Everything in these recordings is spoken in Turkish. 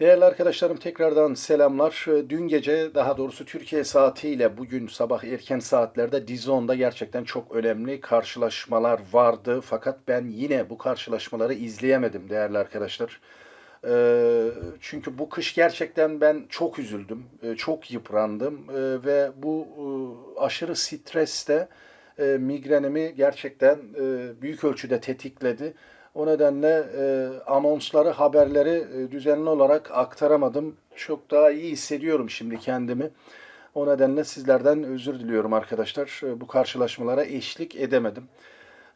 Değerli arkadaşlarım tekrardan selamlar. Dün gece daha doğrusu Türkiye saatiyle bugün sabah erken saatlerde Dizon'da gerçekten çok önemli karşılaşmalar vardı. Fakat ben yine bu karşılaşmaları izleyemedim değerli arkadaşlar. Ee, Çünkü bu kış gerçekten ben çok üzüldüm, e, çok yıprandım Ee, ve bu e, aşırı stres de e, migrenimi gerçekten e, büyük ölçüde tetikledi. O nedenle e, anonsları, haberleri e, düzenli olarak aktaramadım. Çok daha iyi hissediyorum şimdi kendimi. O nedenle sizlerden özür diliyorum arkadaşlar. E, Bu karşılaşmalara eşlik edemedim.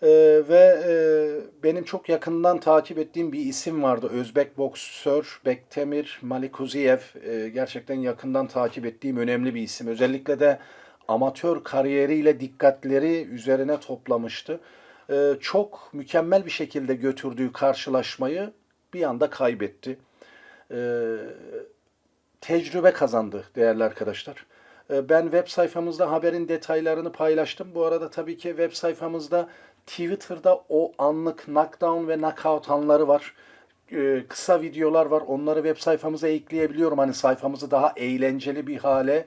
E, ve e, benim çok yakından takip ettiğim bir isim vardı. Özbek boksör Bektemir Malikuziyev. E, gerçekten yakından takip ettiğim önemli bir isim. Özellikle de amatör kariyeriyle dikkatleri üzerine toplamıştı. Ee, çok mükemmel bir şekilde götürdüğü karşılaşmayı bir anda kaybetti. Ee, tecrübe kazandı değerli arkadaşlar. Ee, Ben web sayfamızda haberin detaylarını paylaştım. Bu arada tabii ki web sayfamızda Twitter'da o anlık knockdown ve knockout anları var. Ee, Kısa videolar var. Onları web sayfamıza ekleyebiliyorum. Hani sayfamızı daha eğlenceli bir hale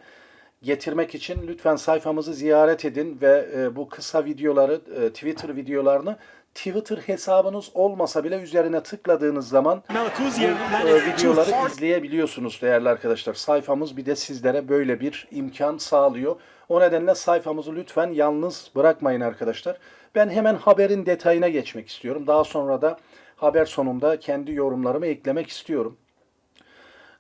getirmek için lütfen sayfamızı ziyaret edin ve e, bu kısa videoları, e, Twitter videolarını Twitter hesabınız olmasa bile üzerine tıkladığınız zaman bu e, videoları izleyebiliyorsunuz değerli arkadaşlar. Sayfamız bir de sizlere böyle bir imkan sağlıyor. O nedenle sayfamızı lütfen yalnız bırakmayın arkadaşlar. Ben hemen haberin detayına geçmek istiyorum. Daha sonra da haber sonunda kendi yorumlarımı eklemek istiyorum.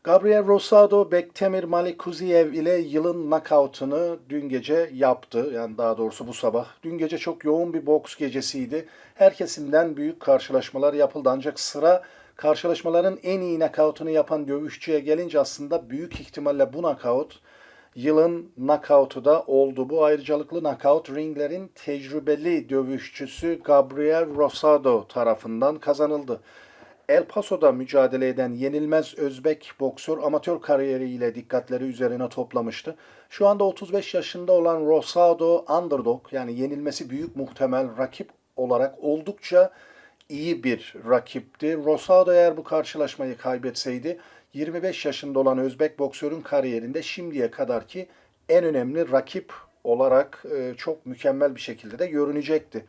Gabriel Rosado, Bektemir Malikuziev ile yılın knockout'ını dün gece yaptı. Yani daha doğrusu bu sabah. Dün gece çok yoğun bir boks gecesiydi. Her kesimden büyük karşılaşmalar yapıldı. Ancak sıra karşılaşmaların en iyi knockout'unu yapan dövüşçüye gelince aslında büyük ihtimalle bu knockout yılın knockout'u da oldu. Bu ayrıcalıklı knockout ringlerin tecrübeli dövüşçüsü Gabriel Rosado tarafından kazanıldı. El Paso'da mücadele eden yenilmez Özbek boksör amatör kariyeriyle dikkatleri üzerine toplamıştı. Şu anda 35 yaşında olan Rosado underdog yani yenilmesi büyük muhtemel rakip olarak oldukça iyi bir rakipti. Rosado eğer bu karşılaşmayı kaybetseydi 25 yaşında olan Özbek boksörün kariyerinde şimdiye kadarki en önemli rakip olarak e, çok mükemmel bir şekilde de görünecekti.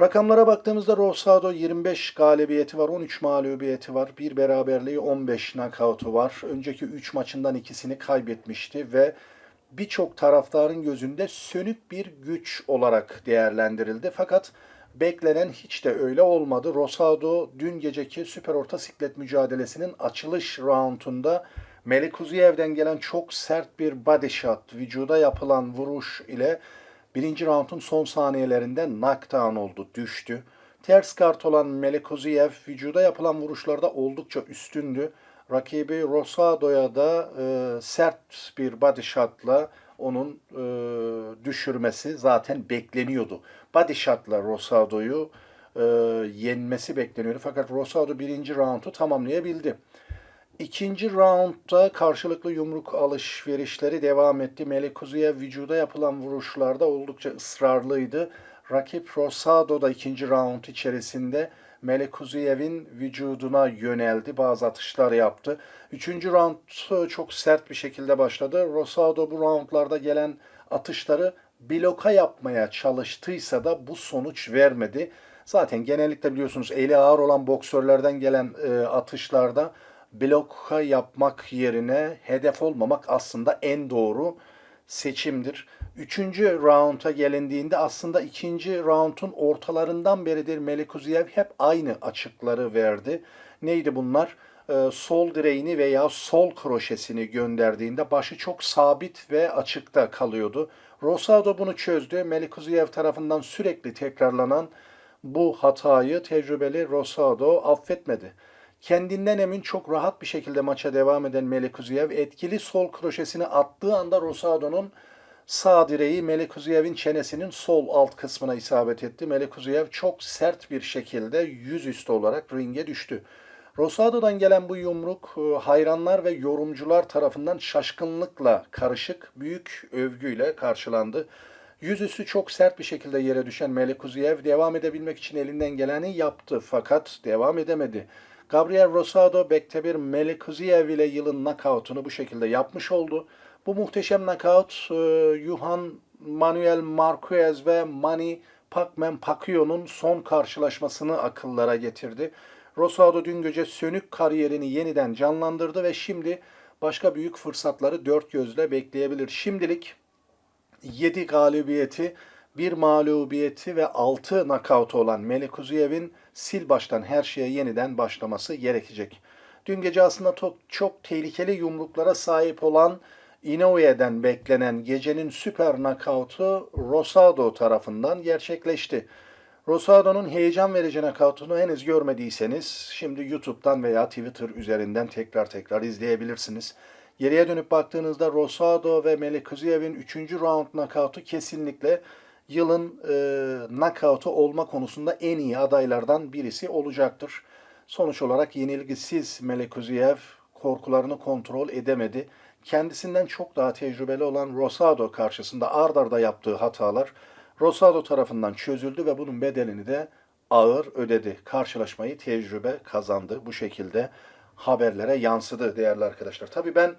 Rakamlara baktığımızda Rosado 25 galibiyeti var, 13 mağlubiyeti var, bir beraberliği 15 knockout'u var. Önceki 3 maçından ikisini kaybetmişti ve birçok taraftarın gözünde sönük bir güç olarak değerlendirildi. Fakat beklenen hiç de öyle olmadı. Rosado dün geceki süper orta siklet mücadelesinin açılış roundunda Melikuziyev'den gelen çok sert bir body shot, vücuda yapılan vuruş ile Birinci roundun son saniyelerinde knockdown oldu, düştü. Ters kart olan Melikoziev vücuda yapılan vuruşlarda oldukça üstündü. Rakibi Rosado'ya da e, sert bir body shot'la onun e, düşürmesi zaten bekleniyordu. Body shot'la Rosado'yu e, yenmesi bekleniyordu. Fakat Rosado birinci roundu tamamlayabildi. İkinci roundda karşılıklı yumruk alışverişleri devam etti. Melikuziev vücuda yapılan vuruşlarda oldukça ısrarlıydı. Rakip Rosado da ikinci round içerisinde Melikuziev'in vücuduna yöneldi. Bazı atışlar yaptı. Üçüncü round çok sert bir şekilde başladı. Rosado bu roundlarda gelen atışları bloka yapmaya çalıştıysa da bu sonuç vermedi. Zaten genellikle biliyorsunuz eli ağır olan boksörlerden gelen e, atışlarda bloka yapmak yerine hedef olmamak aslında en doğru seçimdir. Üçüncü rounda gelindiğinde aslında ikinci roundun ortalarından beridir Melikuziev hep aynı açıkları verdi. Neydi bunlar? Ee, sol direğini veya sol kroşesini gönderdiğinde başı çok sabit ve açıkta kalıyordu. Rosado bunu çözdü. Melikuziev tarafından sürekli tekrarlanan bu hatayı tecrübeli Rosado affetmedi. Kendinden emin çok rahat bir şekilde maça devam eden Melikuziev etkili sol kroşesini attığı anda Rosado'nun sağ direği Melikuziyev'in çenesinin sol alt kısmına isabet etti. Melikuziyev çok sert bir şekilde yüzüstü olarak ringe düştü. Rosado'dan gelen bu yumruk e, hayranlar ve yorumcular tarafından şaşkınlıkla karışık büyük övgüyle karşılandı. Yüzüstü çok sert bir şekilde yere düşen Melikuziev devam edebilmek için elinden geleni yaptı fakat devam edemedi. Gabriel Rosado Bektemir Melikuziev ile yılın knockout'unu bu şekilde yapmış oldu. Bu muhteşem knockout e, Yuhan Manuel Marquez ve Manny Pacman Pacquiao'nun son karşılaşmasını akıllara getirdi. Rosado dün gece sönük kariyerini yeniden canlandırdı ve şimdi başka büyük fırsatları dört gözle bekleyebilir. Şimdilik 7 galibiyeti, 1 mağlubiyeti ve 6 nakavtı olan Melikuziyev'in sil baştan her şeye yeniden başlaması gerekecek. Dün gece aslında çok, çok tehlikeli yumruklara sahip olan Inouye'den beklenen gecenin süper nakavtı Rosado tarafından gerçekleşti. Rosado'nun heyecan verici nakavtını henüz görmediyseniz şimdi YouTube'dan veya Twitter üzerinden tekrar tekrar izleyebilirsiniz. Geriye dönüp baktığınızda Rosado ve Melikuziyev'in 3. round nakavtı kesinlikle yılın e, nakavtı olma konusunda en iyi adaylardan birisi olacaktır. Sonuç olarak yenilgisiz Melikuziyev korkularını kontrol edemedi. Kendisinden çok daha tecrübeli olan Rosado karşısında ard arda yaptığı hatalar Rosado tarafından çözüldü ve bunun bedelini de ağır ödedi. Karşılaşmayı tecrübe kazandı. Bu şekilde haberlere yansıdı değerli arkadaşlar. Tabii ben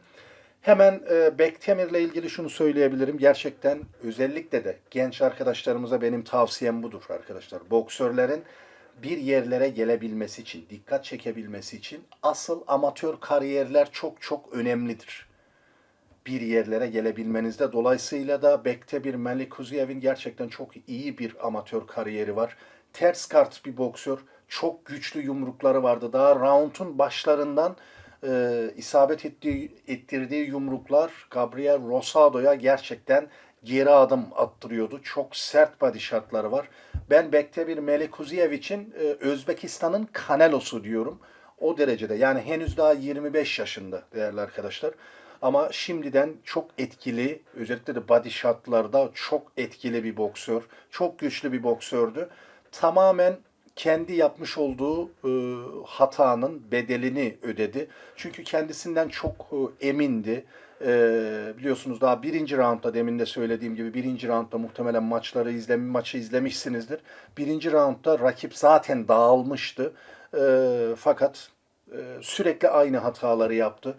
hemen e, Bektemir'le ilgili şunu söyleyebilirim. Gerçekten özellikle de genç arkadaşlarımıza benim tavsiyem budur arkadaşlar. Boksörlerin bir yerlere gelebilmesi için, dikkat çekebilmesi için asıl amatör kariyerler çok çok önemlidir bir yerlere gelebilmenizde. Dolayısıyla da Bek'te bir Melikuziyev'in gerçekten çok iyi bir amatör kariyeri var. Ters kart bir boksör. Çok güçlü yumrukları vardı. Daha round'un başlarından e, isabet ettiği, ettirdiği yumruklar Gabriel Rosado'ya gerçekten geri adım attırıyordu. Çok sert body shotları var. Ben Bek'te bir için e, Özbekistan'ın Canelo'su diyorum. O derecede yani henüz daha 25 yaşında değerli arkadaşlar. Ama şimdiden çok etkili, özellikle de body shotlarda çok etkili bir boksör. Çok güçlü bir boksördü. Tamamen kendi yapmış olduğu e, hatanın bedelini ödedi. Çünkü kendisinden çok e, emindi. E, biliyorsunuz daha birinci roundda demin de söylediğim gibi birinci roundda muhtemelen maçları izlemi maçı izlemişsinizdir. Birinci roundda rakip zaten dağılmıştı. E, fakat e, sürekli aynı hataları yaptı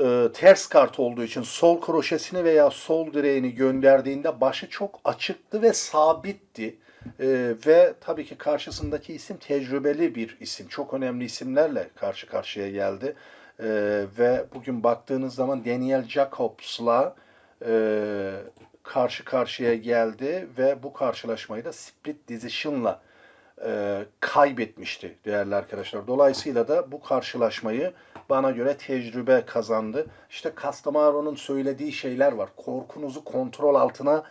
e, ters kart olduğu için sol kroşesini veya sol direğini gönderdiğinde başı çok açıktı ve sabitti. E, ve tabii ki karşısındaki isim tecrübeli bir isim. Çok önemli isimlerle karşı karşıya geldi. E, ve bugün baktığınız zaman Daniel Jacobs'la e, karşı karşıya geldi ve bu karşılaşmayı da split decision'la e, kaybetmişti değerli arkadaşlar. Dolayısıyla da bu karşılaşmayı bana göre tecrübe kazandı. İşte Castamaro'nun söylediği şeyler var. Korkunuzu kontrol altına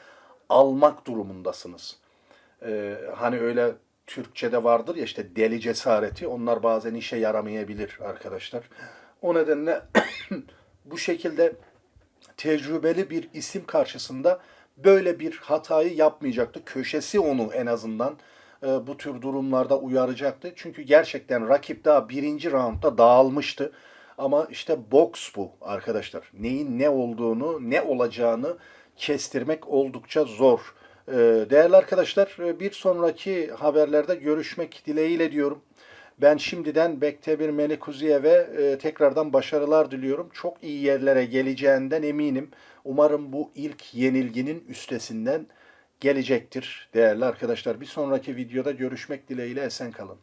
almak durumundasınız. E, hani öyle Türkçe'de vardır ya işte deli cesareti. Onlar bazen işe yaramayabilir arkadaşlar. O nedenle bu şekilde tecrübeli bir isim karşısında böyle bir hatayı yapmayacaktı. Köşesi onu en azından e, bu tür durumlarda uyaracaktı. Çünkü gerçekten rakip daha birinci roundda dağılmıştı. Ama işte boks bu arkadaşlar. Neyin ne olduğunu, ne olacağını kestirmek oldukça zor. E, değerli arkadaşlar e, bir sonraki haberlerde görüşmek dileğiyle diyorum. Ben şimdiden Bektemir Melikuziyev'e e, tekrardan başarılar diliyorum. Çok iyi yerlere geleceğinden eminim. Umarım bu ilk yenilginin üstesinden gelecektir değerli arkadaşlar. Bir sonraki videoda görüşmek dileğiyle esen kalın.